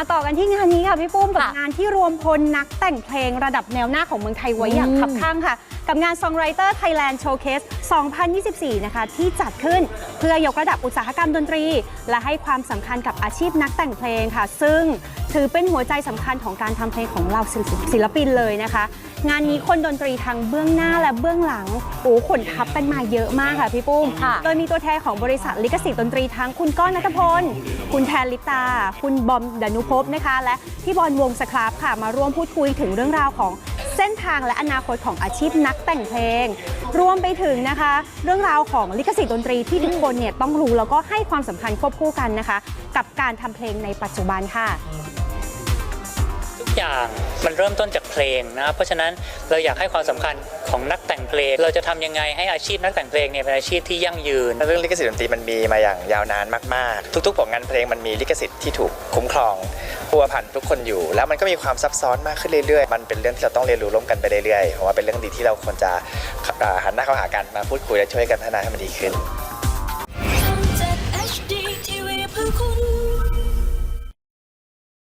มาต่อกันที่งานนี้ค่ะพี่ปุ้มกับค่ะงานที่รวมพลนักแต่งเพลงระดับแนวหน้าของเมืองไทยไว้อย่างอืมคับข้างค่ะ กับงาน Songwriter Thailand Showcase 2024 นะคะ ที่จัดขึ้นเพื่อยกระดับอุตสาหกรรมดนตรี และให้ความสำคัญกับอาชีพนักแต่งเพลงค่ะ ซึ่งถือเป็นหัวใจสำคัญของการทำเพลงของเราศิลปินเลยนะคะ งานนี้คนดนตรีทั้งเบื้องหน้าและเบื้องหลังโอ้ขนทับกันมาเยอะมากค่ะพี่ปุ้มค่ะโดยมีตัวแทนของบริษัทลิขสิทธิ์ดนตรีทั้งคุณก้อนนัทพล คุณแทนลิปตา คุณบอมดนุภพนะคะ และพี่บอลวงสครับค่ะ มาร่วมพูดคุยถึงเรื่องราวของ เส้นทางและอนาคตของอาชีพนักแต่งเพลง รวมไปถึงนะคะ เรื่องราวของลิขสิทธิ์ดนตรีที่ทุกคนเนี่ยต้องรู้แล้วก็ให้ความสำคัญควบคู่กันนะคะ กับการทำเพลงในปัจจุบันค่ะ อย่างมันเริ่มต้นจากเพลงนะครับเพราะฉะนั้นเราอยากให้ความสำคัญของนักแต่งเพลง เราจะทำยังไงให้อาชีพนักแต่งเพลงเนี่ยเป็นอาชีพที่ยั่งยืน เรื่องลิขสิทธิ์ดนตรีมันมีมาอย่างยาวนานมากๆ ทุกๆผลงานเพลงมันมีลิขสิทธิ์ที่ถูกคุ้มครองพัวพันทุกคนอยู่ แล้วมันก็มีความซับซ้อนมากขึ้นเรื่อยๆ มันเป็นเรื่องที่เราต้องเรียนรู้ร่วมกันไปเรื่อยๆผมว่าเป็นเรื่องดีที่เราควรจะหันหน้าเข้าหากันมาพูดคุยและช่วยกันพัฒนาให้มันดีขึ้น